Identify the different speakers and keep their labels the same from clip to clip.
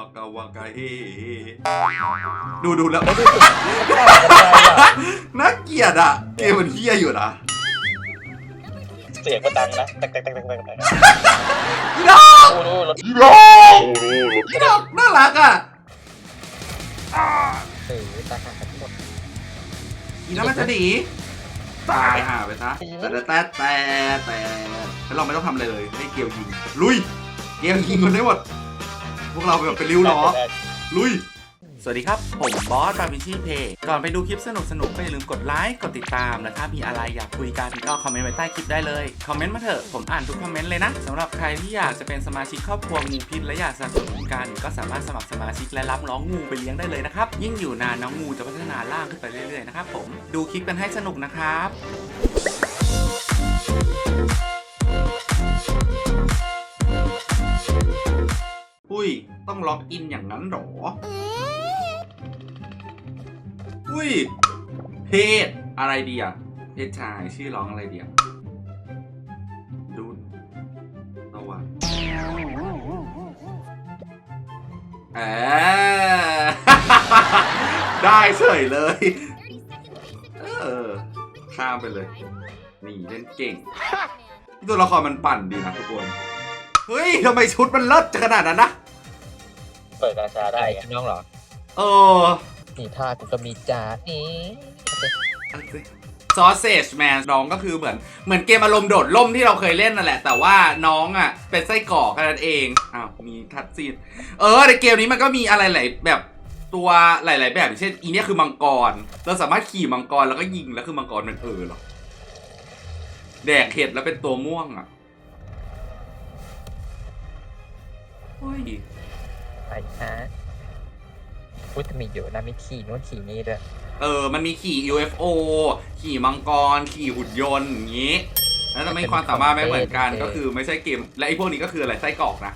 Speaker 1: ากาวากาเฮดูดูแล้วน่าเกลียดอะ เกมมันเฮี้ยอยู่นะ
Speaker 2: เสียงก็ดังนะแตกแตกแตกแตกแตกแตก
Speaker 1: อีดอก
Speaker 2: โอ้โหรถ
Speaker 1: อีดอกอีดอกน่ารักอะ
Speaker 3: เออตาขาดทั้งหมด
Speaker 1: อีนั้นมันจะหนีตายห่าไปซะแต่แต่แต่แต่เราไม่ต้องทำอะไรเลยให้เกียวยิง ลุย เกียวยิงคนได้หมด พวกเราแบบเป็นริ้วล้อลุย สวัสดีครับ ผมบอสบาบิชีเพย์ก่อนไปดูคลิปสนุกสนุกๆก็อย่าลืมกดไลค์ กดติดตาม และถ้ามีอะไรอยากคุยกันก็คอมเมนต์ไว้ใต้คลิปได้เลย คอมเมนต์มาเถอะ ผมอ่านทุกคอมเมนต์เลยนะสำหรับใครที่อยากจะเป็นสมาชิกครอบครัวงูพิษและอยากสนับสนุนกัน ก็สามารถสมัครสมาชิกและรับน้องงูไปเลี้ยงได้เลยนะครับ ยิ่งอยู่นานน้องงูจะพัฒนาร่างขึ้นไปเรื่อยๆนะครับผม ดูคลิปกันให้สนุกนะครับ ต้องล็อกอินอย่างนั้นหรอ อุ้ย เพศอะไรดีอะ เพศชายชื่อร้องอะไรดีอะดูตะวันแอได้เฉยเลย เออ ข้ามไปเลย นี่เล่นเก่ง ตัวละครมันปั่นดีนะทุกคน เฮ้ยทำไมชุดมันเลิศขนาดนั้นนะ
Speaker 2: เปิดกาชาได้
Speaker 3: ได้
Speaker 2: ไง
Speaker 3: น้องเหรอ
Speaker 1: เออ
Speaker 3: นี่ท่ากูก็มีจ้านี่
Speaker 1: ซอสเซจแมนน้องก็คือเหมือนเหมือนเกมอารมณ์โดดล่มที่เราเคยเล่นนั่นแหละ แต่ว่าน้องอะ เป็นไส้กรอกแค่นั้นเองอ้าวมีทัดซีนเออในเกมนี้มันก็มีอะไรหลายแบบตัวหลาย ๆ แบบอย่างเช่นอีเนี่ยคือมังกร เราสามารถขี่มังกรแล้วก็ยิงแล้วคือมังกรมันเออเหรอแดกเห็ดแล้วเป็นตัวม่วงอะเฮ้ย
Speaker 3: ไอ้ฮะพูดจะมีเยอะนะมีขี่นู้นขี่นี่ด้วย
Speaker 1: เออ มันมีขี่ UFO ขี่มังกร ขี่หุ่นยนต์อย่างงี้ แล้วจะไม่ความสามารถไม่เหมือนกัน ก็คือไม่ใช่เกม และไอ้พวกนี้ก็คืออะไรไส้กรอกนะ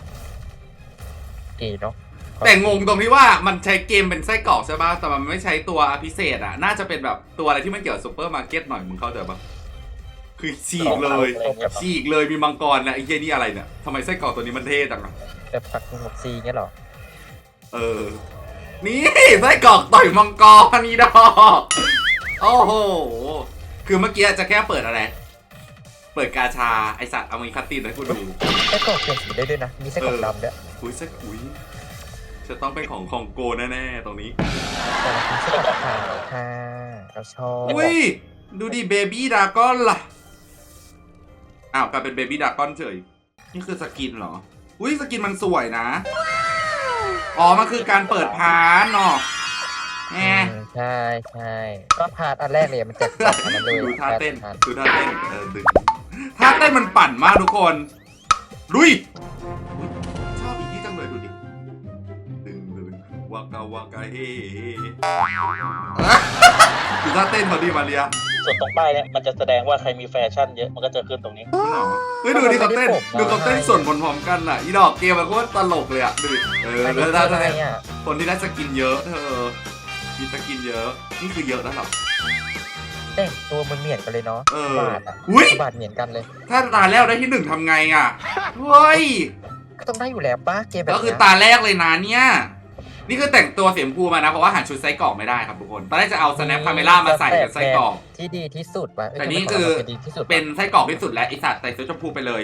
Speaker 3: กี่เนาะ
Speaker 1: แต่งงตรงที่ว่ามันใช้เกมเป็นไส้กรอกใช่ป่ะ แต่มันไม่ใช้ตัวพิเศษอะ น่าจะเป็นแบบตัวอะไรที่มันเกี่ยวกับซูเปอร์มาร์เก็ตหน่อย มึงเข้าใจปะคือฉีกเลย ฉีกเลยมีมังกรนะไอ้เหี้ยนี่อะไรเนี่ยทำไมไส้กรอกตัวนี้มันเท่จังอะ
Speaker 3: แต่ผักหมกซีเงี้ยเหรอ
Speaker 1: เออ นี่ไส้กรอกต่อยมังกรนี่ดอกโอ้โห คือเมื่อกี้จะแค่เปิดอะไร เปิดกาชาไอสัตว์เอามีคัตตินให้กูดู
Speaker 3: ไส้กรอกเปลี่ยนสีได้ด้วยนะ มีไส้กรอกดำด้วย
Speaker 1: อุ้ยไส้อุ้ยจะต้องเป็นของคองโกแน่ๆตรงนี้
Speaker 3: แต่เราเป็นไส้กรอกขาวค่ะเราชอบ
Speaker 1: อุ้ยดูดิเบบี้ดากอนล่ะ อ้าวกลายเป็นเบบี้ดากอนเฉย นี่คือสกินเหรอ อุ้ยสกินมันสวยนะ อ๋อ มันคือการเปิดพาร์ทเนาะแห
Speaker 3: อื
Speaker 1: ม
Speaker 3: มใช่ใช่ก็พาร์ทอันแรกเลยมันแจกจ่ายอันนั้นเลย
Speaker 1: ดูท่าเต้น
Speaker 3: พาร์ท
Speaker 1: ดูท่าเต้น เออดึงท่าเต้นมันปั่นมากทุกคน ลุยอุ๊ย วากาวากาเฮเฮดูท่าเต้นเขาดีมาเรีย
Speaker 2: ส่วนตรงป้ายเนี่ยมันจะแสดงว่าใครมีแฟชั่นเยอะมันก็จะขึ้นตรงนี้
Speaker 1: จริงเหรอเฮ้ยดูดิเขาเต้นดูเขาเต้นส่วนบนพร้อมกันอะอีดอกเกมมันโคตรตลกเลยอะดูดิเออ
Speaker 3: อัน
Speaker 1: แล้
Speaker 3: นี้
Speaker 1: วถ้า
Speaker 3: คืออะไร
Speaker 1: ถ้า
Speaker 3: อะ
Speaker 1: คนที่ได้สกินเยอะเธอมีสกินเยอะนี่คือเยอะแล้วเหรอ
Speaker 3: แต่งตัวมันเหมือนกันเลยเนาะ
Speaker 1: เออ
Speaker 3: บาทอะ
Speaker 1: อุ๊ย
Speaker 3: บาทเหมือนกันเลย
Speaker 1: ถ้าตาแรกได้ที่หนึ่งทำไงอะเฮ้ย
Speaker 3: ก็ต้องได้อยู่แล้วป้าเกมแบบ
Speaker 1: ก็คือ
Speaker 3: เนี้ย
Speaker 1: ตาแรกเลยนะเนี่ย นี่คือแต่งตัวเสียมพูมานะ เพราะว่าหาชุดไส้กรอกไม่ได้ครับทุกคน ตอนแรกจะเอา snap camera มาใส่เป็นไส้กรอก
Speaker 3: ที่ดีที่สุดว่ะ
Speaker 1: แต่นี่คือ
Speaker 3: เป็นดีที่สุดว่ะ
Speaker 1: เป็นไส้กรอกที่สุดแล้วไอสัตว์ใส่ชุดชมพูไปเลย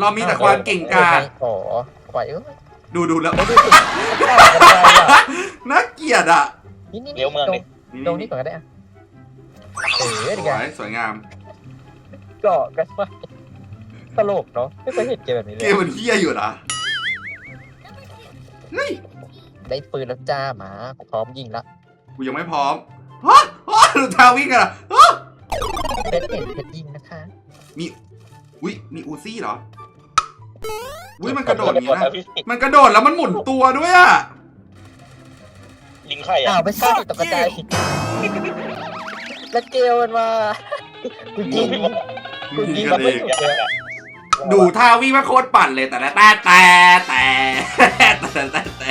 Speaker 1: เรามีแต่ความเก่งกาจ
Speaker 3: อ๋อปล่อยเอ้ย
Speaker 1: ดูดูแล้ว
Speaker 3: ไม่ได้สุดไม่ได้กันไปอะ
Speaker 1: น่าเกลียดอะ
Speaker 3: นี่นี่
Speaker 2: เลี้ยวเมืองดิ
Speaker 3: ตรงนี้ก่อนก็ได้อะเออ
Speaker 1: ส
Speaker 3: ดี
Speaker 1: ว
Speaker 3: กัน
Speaker 1: ยสวยงาม
Speaker 3: เกาะกันไปตลกเนาะไม่เคยเห็นเกมแบบนี้เล
Speaker 1: เก
Speaker 3: ย
Speaker 1: มมันเฮี้ยอยู่นะ เฮ้ย
Speaker 3: ได้ปืนแล้วจ้าหมากูพร้อมยิงละ
Speaker 1: กูยังไม่พร้อมฮะฮะดูทาวิ่งกันอะฮะ
Speaker 3: เป็นเห็นเพชรยิงนะคะ
Speaker 1: มีอุ้ยมีอูซี่เหรออุ้ยมันกระโดดอย่าง
Speaker 2: ก
Speaker 1: นี้
Speaker 2: ด
Speaker 1: นะ
Speaker 2: นะพี่
Speaker 1: มันกระโดดแล้วมันหมุนตัวด้วยอะ
Speaker 2: ลิงไข่
Speaker 3: อ้า
Speaker 2: อะ
Speaker 3: วไม่ใช่ตกกระจายแล้วเกลมันมากูยิงกูยิง
Speaker 1: กั
Speaker 3: มันน
Speaker 1: เอ
Speaker 3: ไม่
Speaker 1: ง
Speaker 3: หยุดเลยอะ
Speaker 1: ดูท่าวิ่งมาโคตรปั่นเลยแต่ละแต่แต่แต่แต่แต่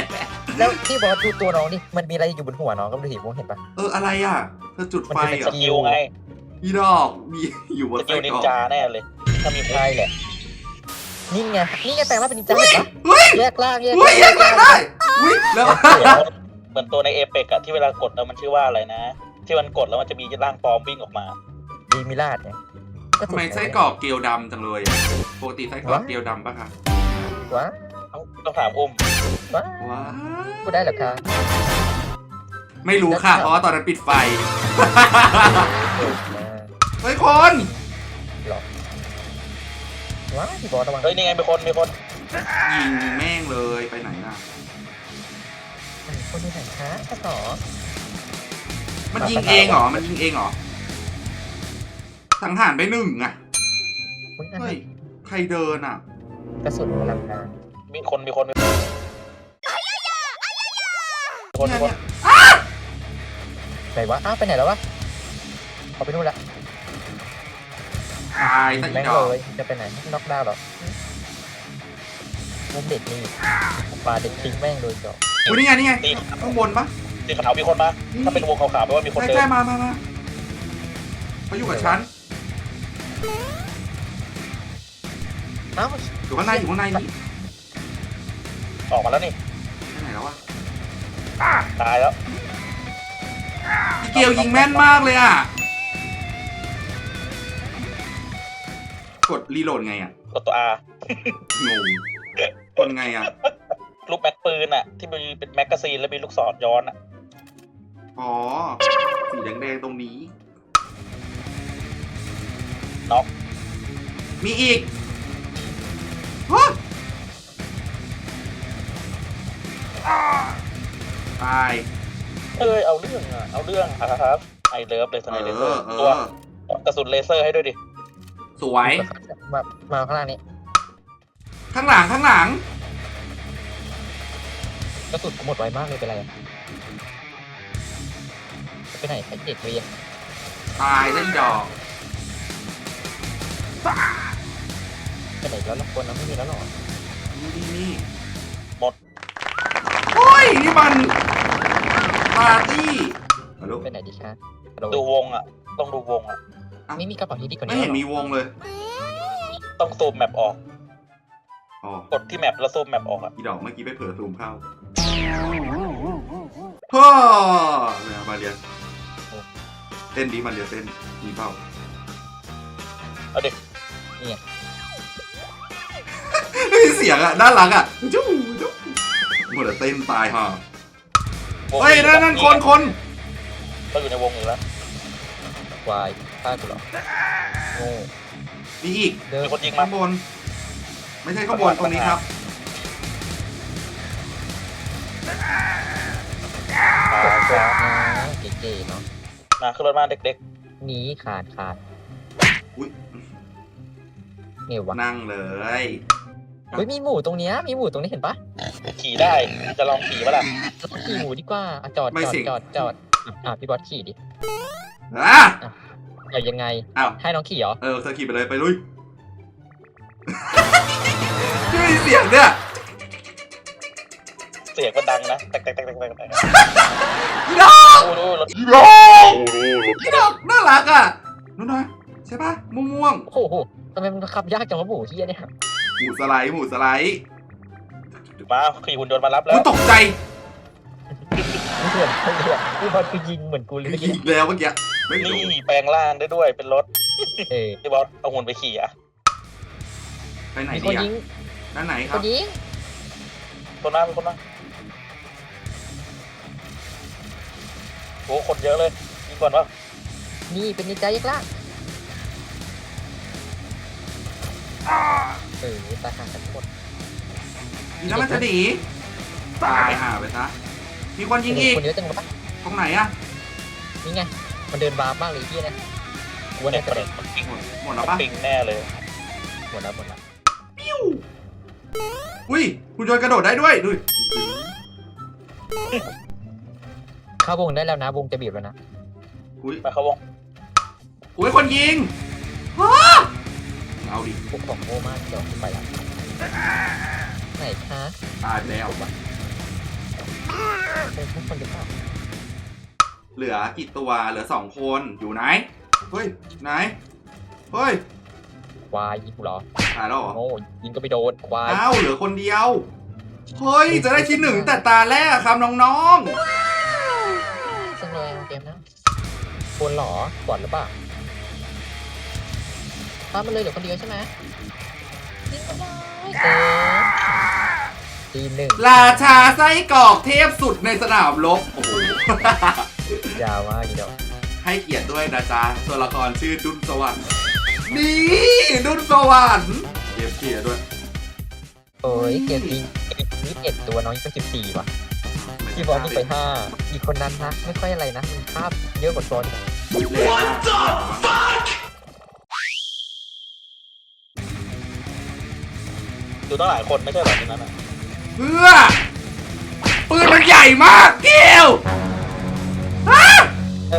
Speaker 1: แต่
Speaker 3: แล้วที่บอกว่าดูตัวน้องนี่มันมีอะไรอยู่บนหัวน้องก็ดูสิผมเห็นปะ
Speaker 1: เอออะไรอะเธอจุดไฟ
Speaker 3: มันจะเป็น
Speaker 1: เหร
Speaker 2: ส
Speaker 1: อะ
Speaker 2: กิลไง
Speaker 1: อีดอกมีอยู่บ
Speaker 2: ส
Speaker 1: น
Speaker 2: กิ
Speaker 1: ไส้
Speaker 2: ลนิ
Speaker 1: ก
Speaker 2: น
Speaker 1: รอก
Speaker 2: จาแน่เลย ถ้ามี
Speaker 3: ใช่แหละ นี่ไง นี่ไงแต่ว่าเป็นนินจา
Speaker 1: อุ้ย
Speaker 3: เห็นปะ
Speaker 1: เฮ้ย
Speaker 3: แยกล่างแยก
Speaker 1: อุ้ยแยกล่างได้อุ้ยแล้ว
Speaker 2: เหมือนตัวในเอเปกอะที่เวลากดแล้วมันชื่อว่าอะไรนะ ที่มันกดแล้วมันจะมีร่างปลอมวิ่งออกมา
Speaker 3: ดีมิลาดไงก็
Speaker 1: ทำ
Speaker 3: ถู
Speaker 1: ไม
Speaker 3: แล้ว
Speaker 1: ไส้กรอกเกลียวดำจังเลยอะปกติไส้กรอกเกลียวดำปะคะ
Speaker 3: ว้า
Speaker 2: ต้อง ต้องถามอุ้ม
Speaker 3: ว้า
Speaker 1: ว้า
Speaker 3: พูดได้เหรอคะ
Speaker 1: ไม่รู้ค่ะ เพราะว่าตอนนั้นปิดไฟ
Speaker 3: เออมา
Speaker 1: เฮ้ยคน
Speaker 3: หรอว้าพี่บอสระวัง
Speaker 2: เฮ้ยนี่ไงมีคนมีคน
Speaker 1: ยิงแม่งเลยไปไหนล่ะ
Speaker 3: คนที่ไหนคะกระสอ
Speaker 1: มันยิงเองเหรอ มันยิงเองเหรอสังหารไปหนึ่งอะ
Speaker 3: อุ๊ยอัน
Speaker 1: เฮ้
Speaker 3: นั้
Speaker 1: ย
Speaker 3: น
Speaker 1: ใครเดินอะ
Speaker 3: กระสุนพลังงาน
Speaker 2: มีคนมีคนมีคนมีคน
Speaker 1: เนี่ย
Speaker 2: มีคน
Speaker 1: เนี่ย
Speaker 3: ไหนวะอ้าวไปไหนแล้ววะเขาไปนู่นละ
Speaker 1: ตายตะอี
Speaker 3: แม่ง
Speaker 1: ดอก
Speaker 3: เลยจะไปไหนน็อกดาวน์เหรอมุมเด็กนี่ปลาเด็กทิ้งแม่งโดยเจาะ
Speaker 1: อุ้ยนี่ไงนี่ไง
Speaker 2: ตี
Speaker 1: ข้างบนปะ
Speaker 2: ตีขาวมีคนมาถ้าเป็นวงขาวๆแปลว่ามีคน
Speaker 1: ใช่
Speaker 2: เดิน
Speaker 1: ใช่มามามาเขาอยู่กับฉัน
Speaker 3: เอ้า
Speaker 1: อยู่ข้างในอยู่ข้างในนี่
Speaker 2: ออกมาแล้วนี่
Speaker 1: ไปไหนแล้ววะ
Speaker 2: ตายแล้ว
Speaker 1: พี่เกียวยิงแม่นมากเลยอะกดรีโหลดไงอะ
Speaker 2: กดตัว R
Speaker 1: งงกดไงอะ
Speaker 2: ลูกแม็กปืนอะที่มีเป็นแมกกาซีนแล้วมีลูกศรย้อนอะ
Speaker 1: อ๋อ สีแดงๆตรงนี้
Speaker 2: น็อก
Speaker 1: มีอีกฮะ ตาย
Speaker 2: เอ้ยเอาเรื่องอะเอาเรื่องอะครับไอเลิฟเลยส
Speaker 1: เอ
Speaker 2: ไนเล
Speaker 1: อ
Speaker 2: เซอร์
Speaker 1: เอ
Speaker 2: ตัว
Speaker 1: อ
Speaker 2: กระสุนเลเซอร์ให้ด้วยดิ
Speaker 1: สวย
Speaker 3: มามาข้างล่างนี้
Speaker 1: ข้างหลังข้างหลัง
Speaker 3: กระสุนกูหมดไวมากเลยเป็นไรอะไปไหนไอ้เด็กเรียน
Speaker 1: ตายเล่นดอก
Speaker 3: ไปไหนแล้วละคนเราไม่มีแล้วหรอ
Speaker 1: นี่นี่นี่
Speaker 2: หมด
Speaker 1: โอ้ ยนี่มันปาร์ตี้ฮัลโหล
Speaker 3: ไปไหนดีคะฮัลโหล
Speaker 2: ดูวงอะต้องดูวงอะ
Speaker 3: ไม่มีกระเป๋าที่ดีกว่า
Speaker 1: ไม่
Speaker 3: นี้
Speaker 1: เห็น
Speaker 3: หรอ
Speaker 1: มีวงเลย
Speaker 2: ต้องซูมแมปออก
Speaker 1: อ๋อ
Speaker 2: กดที่แมปแล้วซูมแมปออกอะ
Speaker 1: อีดอกเมื่อกี้ไปเผลอซูมเข้าพ่อเนี่ยมาเรียนเต้นดีมาเรียนเต้นมีเป้า
Speaker 2: เอาดิ
Speaker 1: ไม่มีเสียงอะด้านหลังอะจู้จู้ หมดแต่เต้นตายฮะ
Speaker 2: วง
Speaker 1: เฮ้ยนั่นนั่นคนคน
Speaker 2: ก็อยู่ในวงอยู่แล้ว
Speaker 3: วายฆ่ากูเหรอโง่
Speaker 1: มีอีก
Speaker 3: เดิน
Speaker 2: มีคนยิงมา
Speaker 1: ข้างบน ไม่ใช่ข้างบนตรงนี้ครับ
Speaker 3: กดกดอ่าเก๋ๆเนาะ
Speaker 2: มาขึ้นรถมาเด็ก
Speaker 3: หนีขาดขาด
Speaker 1: อุ้ย
Speaker 3: เงี้ยวะ
Speaker 1: นั่งเลย
Speaker 3: เฮ้ยมีหมูตรงเนี้ยมีหมูตรงนี้เห็นปะ
Speaker 2: ๆขี่ได้จะลองขี่ปะล่ะ
Speaker 3: เราต้องขี่หมูดีกว่าอะจอด
Speaker 1: ไม่
Speaker 3: จอด
Speaker 1: สิ
Speaker 3: จอดจอดอะอะพี่บอสขี่ดิ
Speaker 1: อะ
Speaker 3: เอายังไง
Speaker 1: อ้าว
Speaker 3: ให้น้องขี่เหรอ
Speaker 1: เออเธอขี่ไปเลยไปลุยไม่มีเสียงเนี่ย
Speaker 2: เสียงมันดังนะแตกแตกแตกแตกแตกแตก
Speaker 1: อีดอก
Speaker 2: โอ้โหรถ
Speaker 1: อีดอกอีดอกน่ารักอะนู่นนะใช่ปะม่วงม่วง
Speaker 3: โอ้โหทำไมมันขับยากจังวะหมูเฮียเนี่ย
Speaker 1: ๆ หมูสไลด์หมูสไลด์
Speaker 2: มาขี่หุ่นยนต์มารับแล้
Speaker 1: กู
Speaker 2: ว
Speaker 1: ตกใจ
Speaker 3: ไม่เหมือนไม่เหมือนพี่บอสคือยิงเหมือนกูเลยเมื่อกี้
Speaker 1: อีกแล้วเมื่อกี้ไม่โด
Speaker 2: นี่
Speaker 1: น
Speaker 2: แปลงร่างได้ด้วยเป็นรถ
Speaker 3: เออ
Speaker 2: ที่บอสเอาหุ่นไปขี่อะ
Speaker 1: ไปไหน
Speaker 3: มีค
Speaker 1: ดี
Speaker 3: น
Speaker 1: อะ
Speaker 3: ยิง
Speaker 1: ด้านไหนค
Speaker 3: ครับนยิง
Speaker 2: คนมาเป็นคนมาโอ้คนเยอะเลยยิงก่อนวะ
Speaker 3: นี่เป็นนินจายักษ์ล่างเออตายห่างกันหมด
Speaker 1: อีแล้วมันจะหนีตายห่าไปซะมีคนยิงอีก
Speaker 3: คนเยอะจังวะ
Speaker 1: ตรงไหนอะ
Speaker 3: นี่ไงมันเดินบาร์บ้างเลยไอ้เฮียเนี่ยกูว่า
Speaker 2: เนี่
Speaker 3: น่ายจะ
Speaker 2: ประ
Speaker 3: เด็
Speaker 2: เด็
Speaker 3: ก
Speaker 2: นมันปิง
Speaker 1: หมดหมดแล้วปะ
Speaker 2: ปิงแน่เลย
Speaker 3: หมดแล้วหมดแล้ว
Speaker 1: อุ้ยคุณยนต์กระโดดได้ด้วยดูดิ
Speaker 3: เข้าวงได้แล้วนะวงจะบีบแล้วนะ
Speaker 1: อุ้ย
Speaker 2: มาเข้าวง
Speaker 1: อุ้ยคนยิงฮะ เอาดิ
Speaker 3: พวกของโง่มากเดี๋ยวไปละไหนคะ
Speaker 1: ตายไปแล้ว
Speaker 3: เป็นทุกคนหรือเปล่า
Speaker 1: เหลือกี่ตัวเหลือสองคนอยู่ไหนเฮ้ยไหนเฮ้ย
Speaker 3: ควายยิงกูเหรอ
Speaker 1: ตายแล้วเหรอ
Speaker 3: โง่ยิงก็ไม่โดนควาย
Speaker 1: อ้าวเหลือคนเดียวเฮ้ยจะได้ที่หนึ่งแต่ตาแรกอะครับน้อง
Speaker 3: จังเลยเกมนะควรเหรอก่อนหรือเปล่า ข้ามมาเลยเหลือคนเดียวใช่ไหมยิงก็ได้เออทีหนึ่ง
Speaker 1: ๆราชาไส้กรอกเทพสุดในสนามรบโอ้โห
Speaker 3: ยาวมากอีเดียว
Speaker 1: ให้เกียรติด้วยนะจ๊ะตัวละครชื่อดุนสวรรค์นี่ดุนสวรรค์เก็บเกียรติด้วย
Speaker 3: เอ้ยเกมจริงนี่เอ็ดตัวน้องยังเป็นสิบสี่ว่ะพี่บอลนี่ไปห้าอีกคนนั้นนะไม่ค่อยอะไรนะมันภาพเยอะกว่าตัวนี่
Speaker 1: What the fuck
Speaker 2: ดูตั้งหลายคนไม่ใช่เหรอที่นั้นอะ
Speaker 1: เพื่อปืนมันใหญ่มากเกลฮะ
Speaker 3: เอ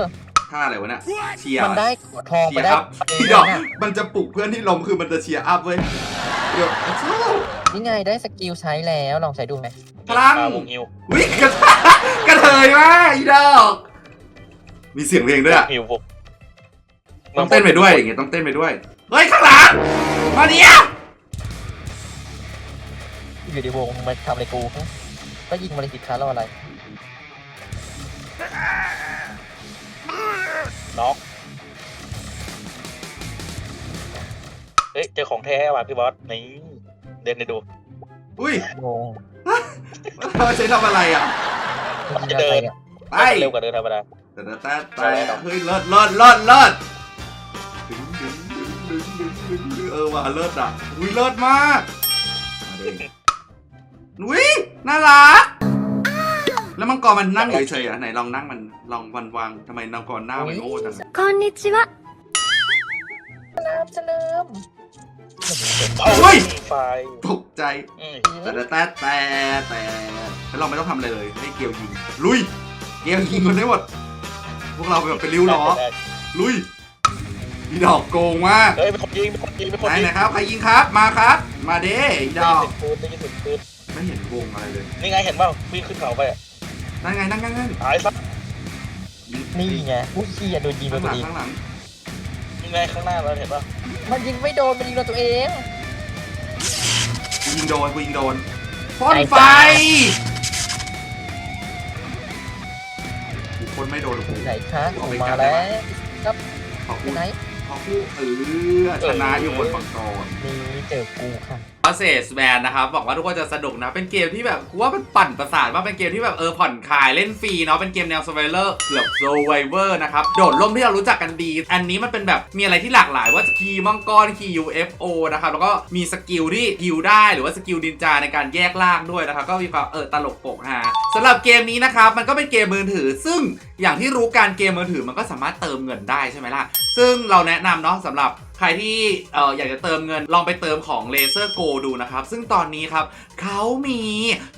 Speaker 3: อ
Speaker 1: ท่าอะไรวะเนี่ยเชียร์
Speaker 3: มันได้ทอง
Speaker 1: เชี
Speaker 3: ไป
Speaker 1: ยร์
Speaker 3: ได้
Speaker 1: อัพพี่ดอกมันจะปลุกเพื่อนที่ลมคือมันจะเชียร์อัพเว้ยเดี๋ยวสู้
Speaker 3: นี่ไงได้สกิลใช้แล้วลองใช้ดูไหม
Speaker 1: พลัง
Speaker 2: ตาวงฮิว
Speaker 1: วิกระกระเทยมากอีดอกมีเสียงเพลงด้วยอะ
Speaker 2: ฮิวพวก
Speaker 1: ต้องเต้นไปด้วยอย่างเงี้ยต้องเต้นไปด้วยเฮ้ยข้างหลังมาเนี้ย
Speaker 3: อยู่ในวงมาทำอะไรกูฮะก็ยิงมาเลยสิคะรออะไร
Speaker 2: น็อกเฮ้ยเจอของแท้ว่ะพี่บอสนี่เดินไปดู
Speaker 1: อุ้ย
Speaker 3: งง
Speaker 1: เราใช้ทำอะไรอะ
Speaker 3: มันยิงอะไรเนี่ย
Speaker 1: ไป
Speaker 2: เร็วกว่าเดินธรรมดา
Speaker 1: แต่แต่แต่แต่เฮ้ยเลิศเลิศเลิศเลิศดึงดึงดึงดึงดึงดึงเออว่ะเลิศอะอุ้ยเลิศมาก มาดิอุ้ยน่ารัก แล้วมังกรมันนั่งอยู่เฉยๆอ่ะไหนลองนั่งมันลองวันวางทำไมมังกรหน้ามันโง่จังอะ
Speaker 4: こんにちは。
Speaker 3: เริ่มจะเริ่ม
Speaker 1: เฮ้ย
Speaker 2: ไฟ
Speaker 1: ตกใจ
Speaker 2: อืม
Speaker 1: แต่แต่แต่แต่แต่เราไม่ต้องทำอะไรเลยให้เกลียวยิง ลุย เกลียวยิงคนได้หมด พวกเราแบบเป็นริ้วล้อ ลุยอีดอกโกงมาก
Speaker 2: เฮ้ยเป็นคนยิงเป็นคนยิงเป็นคน
Speaker 1: ไหน
Speaker 2: ยิง
Speaker 1: ไหนครับ ใครยิงครับ มาครับ มาเด้อีด
Speaker 2: ได้
Speaker 1: อ
Speaker 2: ยิ
Speaker 1: ก
Speaker 2: นเสียงปืนได้ยินเสียงปืน
Speaker 1: ไม่เห็นวงอะไรเลย
Speaker 2: นี่ไงเห็นเปล่าวิ่งขึ้นเขาไปอะ
Speaker 1: นั่นไงนั่นไงนั่น
Speaker 2: ตายซะ
Speaker 3: นี่ไงอุ้ยเฮียโดนยิงโด
Speaker 1: ข้านงห
Speaker 3: ตัว
Speaker 1: ลัง
Speaker 3: เอง
Speaker 1: ข้างหลัง
Speaker 2: นี่ไงข้างหน้าเราเห็นป่ะ
Speaker 3: มันยิงไม่โดน มันยิงโดนตัวเอง
Speaker 1: กูยิงโดนกูยิงโดนพ่นไฟ
Speaker 3: ไฟ
Speaker 1: กูพ่นไม่โดนกู
Speaker 3: ไหนคะออกมาแล้วครับ
Speaker 1: ขอ
Speaker 3: ไป
Speaker 1: พูด
Speaker 3: ไหน
Speaker 1: ขอพูดเออชนะอยู่บนฝั่งกร
Speaker 3: นี่เจอกูค่ะ
Speaker 1: อเซสแมนนะครับบอกว่าทุกคนจะสนุกนะ เป็นเกมที่แบบกูว่ามันปั่นประสาทว่าเป็นเกมที่แบบเออผ่อนคลายเล่นฟรีเนาะเป็นเกมแนว survivor เกือบ survivor นะครับ โดดร่มที่เรารู้จักกันดี อันนี้มันเป็นแบบมีอะไรที่หลากหลายว่าจะขี่มังกรขี่ UFO นะครับ แล้วก็มีสกิลที่ฮิวได้หรือว่าสกิลดินจาในการแยกล่างด้วยนะครับก็มีความเออตลกโปกฮาสำหรับเกมนี้นะครับมันก็เป็นเกมมือถือซึ่ง อย่างที่รู้การเกมมือถือมันก็สามารถเติมเงินได้ใช่ไหมล่ะ ซึ่งเราแนะนำเนาะสำหรับใครที่เอออยากจะเติมเงินลองไปเติมของ Laser Go ดูนะครับ ซึ่งตอนนี้ครับเขามี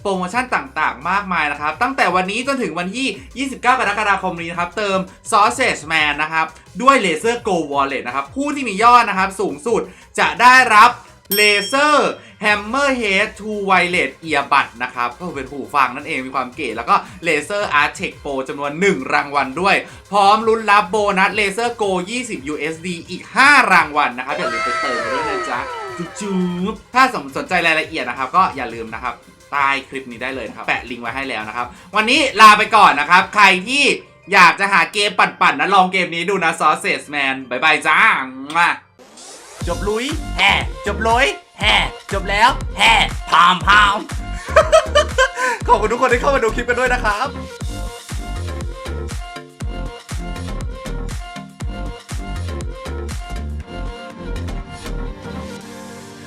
Speaker 1: โปรโมชั่นต่างๆ มากมายนะครับ ตั้งแต่วันนี้จนถึงวันที่ 29 กรกฎาคมนี้นะครับ เติม Sausage Man นะครับ ด้วย Laser Go Wallet นะครับ ผู้ที่มียอดนะครับ สูงสุดจะได้รับ Laser Hammerhead 2 Wireless Earbud นะครับ ก็เป็นหูฟังนั่นเองมีความเก๋แล้วก็ Laser Art Tech Pro จำนวน 1 รางวัลด้วย พร้อมลุ้นรับโบนัส Laser Go 20 USD อีก 5 รางวัลนะครับอย่าลืมไปเติมด้วยนะจ๊ะจุ๊บๆถ้าสนใจรายละเอียดนะครับ ก็อย่าลืมนะครับใต้คลิปนี้ได้เลยนะครับ แปะลิงก์ไว้ให้แล้วนะครับ วันนี้ลาไปก่อนนะครับ ใครที่อยากจะหาเกมปั่นๆนะลองเกมนี้ดูนะ Sausage Man บายบายจ้ามาจบลุยแห่จบลุย แฮ่จบแล้วแฮ่พามพามขอบคุณทุกคนที่เข้ามาดูคลิปกันด้วยนะครับ